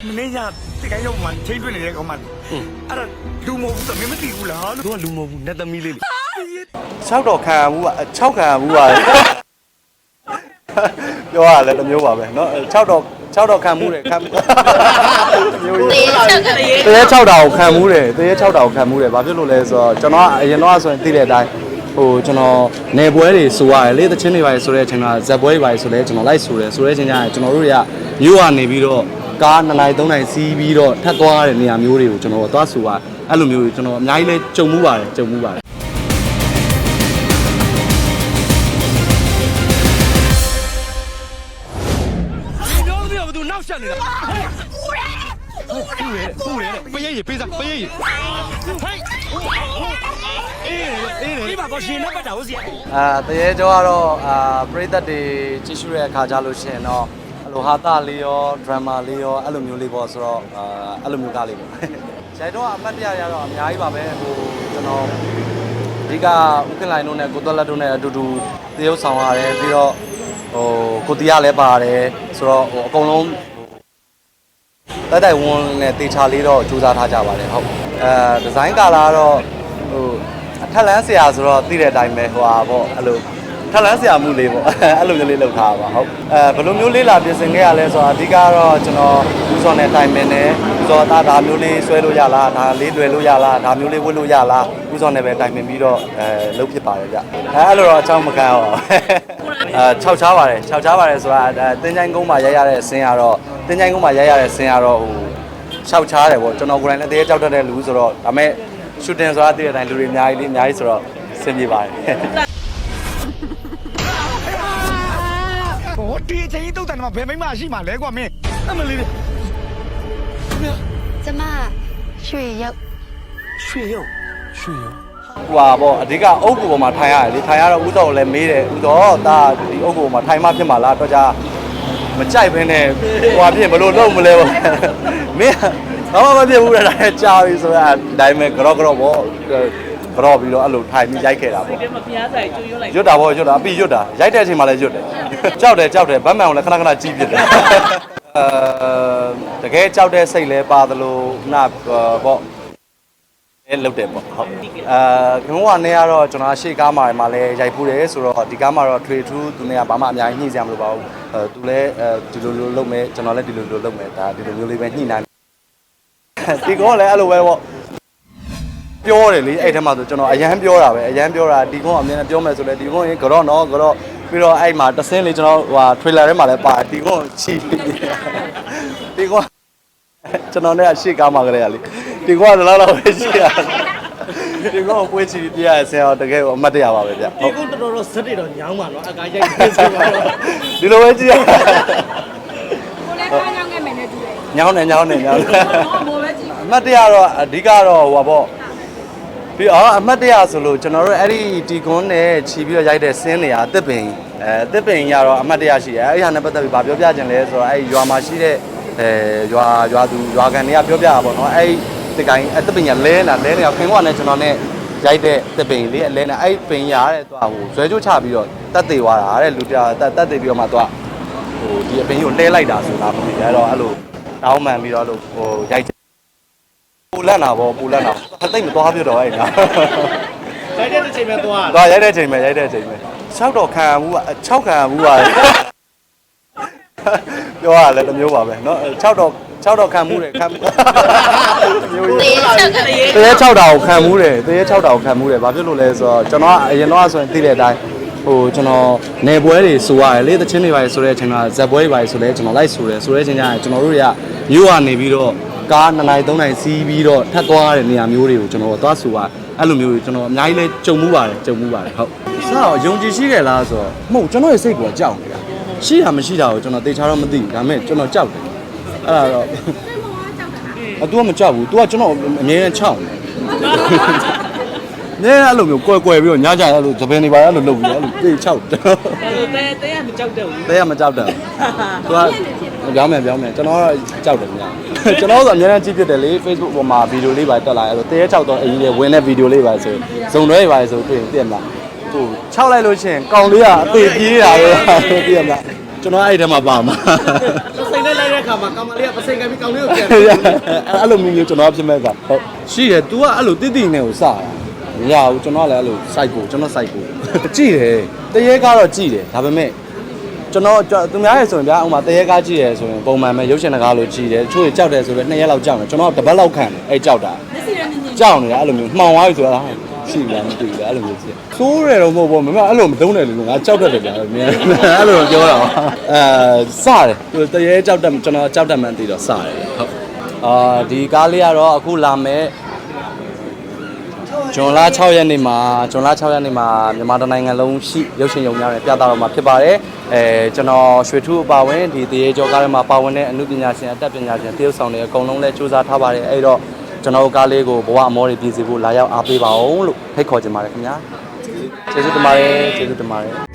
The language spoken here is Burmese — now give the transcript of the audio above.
မင်းကတကယ်ရောက်မှချိန်တွင်နေတဲ့ကောင်မအဲ့ဒါလူမဟုတ်ဘူးသမီးမသိဘူးလားလို့ သူကလူမဟုတ်ဘူးနတ်သမီးလေးလေ 6တော့ခံရမှုက6ခံရမှုပါပြောရလဲတစ်မျိုးပါပဲเนาะ6တော့6တော့ခံမှုတယ်ခံမှုမျိုးကြီး တရေ6တာကိုခံမှုတယ်တရေ6တာကိုခံမှုတယ်ဘာဖြစ်လို့လဲဆိုတော့ကျွန်တော်ကအရင်တော့ဆိုရင်သိတဲ့အတိုင်းဟိုကျွန်တော်နေပွဲတွေဆိုရတယ်လေတချင်းတွေပါဆိုတဲ့အချိန်ကဇက်ပွဲတွေပါဆိုလဲကျွန်တော်လိုက်ဆိုတယ်ဆိုတဲ့အချိန်ကျရင်ကျွန်တော်တို့တွေကမြို့ကနေပြီးတော့ ကား2နိုင်3နိုင်စီးပြီးတော့ထပ်သွားရတဲ့နေရာမျိုးတွေကိုကျွန်တော်တို့သွားဆိုရအဲ့လိုမျိုးတွေကျွန်တော်အများကြီးလဲကြုံမှုပါတယ်ကြုံမှုပါတယ်ဒီတော့ဒီကဘသူနောက်ဆက်နေတာဟဲ့ဖူးရဲဖူးရဲပရိတ်ရပေးစားပရိတ်ရဟိုက်အေးအေးဒီမှာတော့ရှင်နဲ့ပတ်တာဟုတ်စီအာတရေကျော်ကတော့အာပရိသတ်တွေကြည့်ရှုတဲ့အခါကြလို့ရှိရင်တော့ အဲ့လိုဟာတာလေးရောဒရမာလေးရောအဲ့လိုမျိုးလေးပေါ့ဆိုတော့အာအဲ့လိုမျိုးကားလေးပေါ့ရိုက်တော့အမှတ်တရရတော့အများကြီးပါပဲဟိုကျွန်တော်အဓိကဥက္ကလိုင်တို့နဲ့ကိုသွက်လက်တို့နဲ့အတူတူတရုပ်ဆောင်ရတယ်ပြီးတော့ဟိုကိုတီးရလည်းပါတယ်ဆိုတော့ဟိုအကုန်လုံးဟိုတိုက်တိုက်ဝန်းနဲ့တေချာလေးတော့စူးစမ်းထားကြပါတယ်ဟုတ်အဲဒီဇိုင်းကာလာကတော့ဟိုအထက်လန်းဆရာဆိုတော့သိတဲ့အတိုင်းပဲဟိုဟာပေါ့အဲ့လို ထက်လန်းဆရာမှုလေးပေါ့အဲ့လိုမျိုးလေးလုပ်ထားပါဟုတ်အဲဘယ်လိုမျိုးလေးလာပြင်ဆင်ခဲ့ရလဲဆိုတော့အဓိကတော့ကျွန်တော်ဦးစောနဲ့တိုင်ပင်နဲ့ဦးစောသားဒါမျိုးလေးဆွဲလို့ရလားဒါလေးလွယ်လို့ရလားဒါမျိုးလေးဝတ်လို့ရလားဦးစောနဲ့ပဲတိုင်ပင်ပြီးတော့အဲလုပ်ဖြစ်ပါတယ်ဗျအဲအဲ့လိုတော့အချောင်းမကန်အောင်အဲ6ချားပါတယ်6ချားပါတယ်ဆိုတာအဲတင်းချိုင်းကုန်းမှာရိုက်ရတဲ့အစင်းကတော့တင်းချိုင်းကုန်းမှာရိုက်ရတဲ့အစင်းကတော့ဟိုရှောက်ချားတယ်ပေါ့ကျွန်တော်ကိုယ်တိုင်လည်းတရေကြောက်တတ်တဲ့လူဆိုတော့ဒါပေမဲ့ရှူတင်ဆိုတာတည်တဲ့အတိုင်းလူတွေအများကြီးလေးအများကြီးဆိုတော့ဆင်ပြေပါတယ် ဒီအချိန်တုတ်တန်မှာဘယ်မိမရှိမှလဲကွာမင်းအမလေးကျမရွှေရုပ်ရွှေရုပ်ရွှေရုပ်ဟိုပါပေါ့အဓိကအုပ်ကူပေါ်မှာထိုင်ရတယ်လေထိုင်ရတော့ဥတော်ကိုလည်းမေးတယ်ဥတော်ဒါဒီအုပ်ကူပေါ်မှာထိုင်မှဖြစ်မှာလားတော့ကြမကြိုက်ဘဲနဲ့ဟိုဟာဖြစ်ဘယ်လိုလုပ်မလဲပေါ့မင်းဘာမှမဖြစ်ဘူးလေဒါနဲ့ကြာပြီဆိုတော့ဒါပေမဲ့ကြော့ကြော့ပေါ့ ကြော့ပြီးတော့အဲ့လိုထိုင်ပြီးရိုက်ခဲ့တာပေါ့ဒီမှာဖျားဆိုင်ကျွတ်ရွတ်လိုက်ရွတ်တာပေါ့ရွတ်တာအပြီးရွတ်တာရိုက်တဲ့အချိန်မှာလည်းရွတ်တယ်ကြောက်တယ်ကြောက်တယ်ဗတ်မှန်ကိုလည်းခဏခဏကြီးပြစ်တယ်အဲတကယ်ကြောက်တဲ့စိတ်လဲပါသလိုခုနပေါ့လဲလုတ်တယ်ပေါ့ဟုတ်အဲခင်ဗျာကနေကတော့ကျွန်တော်ရှေ့ကားမှာမှာလဲရိုက်ဖူးတယ်ဆိုတော့ဒီကားမှာတော့ထွေထူးသူနေကဘာမှအများကြီးညှိစရာမလိုပါဘူးအဲသူလည်းအဲဒီလိုလိုလုပ်မယ်ကျွန်တော်လည်းဒီလိုလိုလုပ်မယ်ဒါဒီလိုမျိုးလေးပဲညှိနိုင်ဒီကောလည်းအဲ့လိုပဲပေါ့ ပြောတယ်လေအဲ့ထက်မှဆိုကျွန်တော်အရန်ပြောတာပဲအရန်ပြောတာဒီကုန်းအမြင်နဲ့ပြောမယ်ဆိုလဲဒီကုန်းရင်ကြော့နော်ကြော့ပြီးတော့အဲ့မှာတဆင်းလေးကျွန်တော်ဟိုထရေလာထဲမှာလည်းပါဒီကုန်းချီဒီကုန်းကျွန်တော်နဲ့အရှိကားမှာကလေးကလေဒီကုန်းကလည်းတော့ပဲရှိရဒီကုန်းကိုပွဲချီပြရဆင်အောင်တကယ်ကိုအမှတ်တရပါပဲဗျဒီကုန်းတော်တော်ဇက်တွေတော့ညောင်းပါနော်အကားရိုက်နေဆိုတော့ဒီလိုပဲကြည့်ရကိုလည်းကားညောင်းခဲ့မယ်နဲ့တူတယ်ညောင်းနေညောင်းနေညောင်းနေမော်ပဲကြည့်အမှတ်တရတော့အဓိကတော့ဟိုပါပေါ့ ပြီးတော့အမှတ်တရဆိုလို့ကျွန်တော်တို့အဲ့ဒီတီကွန်းနဲ့ခြီးပြီးတော့ရိုက်တဲ့ဆင်းနေရအသစ်ပင်အဲအသစ်ပင်ကြီးကတော့အမှတ်တရရှိတယ်အဲ့ဒီဟာနဲ့ပတ်သက်ပြီးဗာပြောပြခြင်းလဲဆိုတော့အဲ့ဒီရွာမှာရှိတဲ့အဲရွာရွာသူရွာကန်တွေကပြောပြတာပေါ့နော်အဲ့ဒီတကိုင်းအသစ်ပင်ကြီးလဲလာလဲနေတာခင်ဗျာနဲ့ကျွန်တော်နဲ့ရိုက်တဲ့သစ်ပင်လေးအလဲနေအဲ့ဒီပင်ရတဲ့သူကဟိုဇွဲကျိုးချပြီးတော့တက်သေးသွားတာတဲ့လူပြတက်တက်သေးပြီးတော့မှသူကဟိုဒီအပင်ကြီးကိုလှဲလိုက်တာဆိုတာမသိဘူးအဲ့တော့အဲ့လိုတောင်းမှန်ပြီးတော့လို့ဟိုရိုက် ပူလက်နာပေါ့ပူလက်နာအသိမသွားပြတော့အဲ့ဒါ ရိုက်တဲ့ချိန်မှာသွား သွားရိုက်တဲ့ချိန်မှာရိုက်တဲ့ချိန်မှာ6တော့ခံရမှုက6ခံရမှုပါပြောရလဲတစ်မျိုးပါပဲเนาะ6တော့6တော့ခံမှုတယ်ခံမှုမျိုးကြီး ချက်ကြလေး တရေ6တာကိုခံမှုတယ်တရေ6တာကိုခံမှုတယ်ဘာဖြစ်လို့လဲဆိုတော့ကျွန်တော်ကအရင်တော့ဆိုရင်သိတဲ့အတိုင်းဟိုကျွန်တော်နေပွဲတွေဆိုရတယ်လေတချင်းတွေပါဆိုတဲ့အချိန်ကဇက်ပွဲတွေပါဆိုလဲကျွန်တော်လိုက်ဆိုတယ်ဆိုတဲ့အချိန်ကျရင်ကျွန်တော်တို့တွေကမြို့ကနေပြီးတော့ ကား2နိုင်3နိုင်စီးပြီးတော့ထပ်သွားရတဲ့နေရာမျိုးတွေကိုကျွန်တော်တို့သွားဆိုရအဲ့လိုမျိုးတွေကျွန်တော်အများကြီးလဲကြုံမှုပါတယ်ကြုံမှုပါတယ်ဟုတ်စတော့ယုံကြည်ရှိခဲ့လားဆိုတော့မဟုတ်ကျွန်တော်ရဲ့စိတ်ကကြောက်နေတာရှိတာမရှိတာကိုကျွန်တော်သိချာတော့မသိဘူးဒါပေမဲ့ကျွန်တော်ကြောက်တယ်အဲ့ဒါတော့အတူကမကြောက်ဘူး तू ကကျွန်တော်အမြဲတမ်းချောင်းနေအဲ့လိုမျိုးကွယ်ကွယ်ပြီးတော့ညကြအဲ့လိုသပင်တွေပါအဲ့လိုလုပ်ပြီးအဲ့လိုပြေးချောက်တယ်တယ်တဲတဲကမကြောက်တော့ဘူးတဲရမကြောက်တယ် तू ကပြောင်းမယ်ပြောင်းမယ်ကျွန်တော်ကကြောက်တယ်များ ကျွန်တော်ဆိုအများနဲ့ကြည့်ဖြစ်တယ်လေ Facebook ပေါ်မှာဗီဒီယိုလေးပါတက်လာအဲ့လိုတဲရချောက်တော့အရင်ကဝင်တဲ့ဗီဒီယိုလေးပါဆိုဇုံတွဲတွေပါဆိုတွေ့ရင်သိရမလားဟိုချောက်လိုက်လို့ရှိရင်ကောင်လေးကအသေးပြေးတာပဲသိရမလားကျွန်တော်အဲ့ဒီထဲမှာပါမှာစိတ်နဲ့လိုက်တဲ့ခခါမှာကမလေးကပစိန်ကပြီးကောင်းလေးကိုပြန်အဲ့လိုမျိုးမျိုးကျွန်တော်ဖြစ်မဲ့ကဟုတ်ရှိတယ် तू ကအဲ့လိုတိတိနဲ့ကိုစတာမရဘူးကျွန်တော်လည်းအဲ့လို site ကိုကျွန်တော် site ကိုကြည့်တယ်တရေကတော့ကြည့်တယ်ဒါပေမဲ့ ကျွန်တော်ကျွန်တော်သူများရဲ့ဆိုရင်ဗျာဥမာတရေကားကြည့်ရယ်ဆိုရင်ပုံမှန်ပဲရုပ်ရှင်တကားလို့ကြည့်တယ်တချို့တွေကြောက်တယ်ဆိုတော့နှစ်ရက်လောက်ကြောက်တယ်ကျွန်တော်တပတ်လောက်ခံတယ်အဲ့ကြောက်တာမျက်စိနဲ့မြင်မြင်ကြောက်နေတာအဲ့လိုမျိုးမှောင်သွားပြီဆိုတာရှိလားမသိဘူးအဲ့လိုမျိုးဖြစ်ဆိုးတယ်တော့မဟုတ်ဘူးမမအဲ့လိုမတုံးတယ်လို့ငါကြောက်တတ်တယ်ဗျာမြင်အဲ့လိုပြောတာပါအဲစတယ်သူတရေကြောက်တယ်ကျွန်တော်ကြောက်တယ်မှန်းသိတော့စတယ်ဟုတ်အာဒီကားလေးကတော့အခုလာမဲ့ ဂျွန်လ6ရက်နေ့မှာဂျွန်လ6ရက်နေ့မှာမြန်မာတိုင်းနိုင်ငံလုံးရှိရုပ်ရှင်ရုံများနဲ့ပြသတော့မှာဖြစ်ပါတယ်အဲကျွန်တော်ရွှေထူးအပါဝင်ဒီတရေကျော်ကားထဲမှာပါဝင်တဲ့အမှုပညာရှင်အတတ်ပညာရှင်တရုပ်ဆောင်တွေအကုန်လုံးလဲစူးစမ်းထားပါတယ်အဲ့တော့ကျွန်တော်တို့ကားလေးကိုဘဝအမောတွေပြည်စီဖို့လာရောက်အားပေးပါအောင်လို့ဖိတ်ခေါ်ချင်ပါတယ်ခင်ဗျာကျေးဇူးတင်ပါတယ်ကျေးဇူးတင်ပါတယ်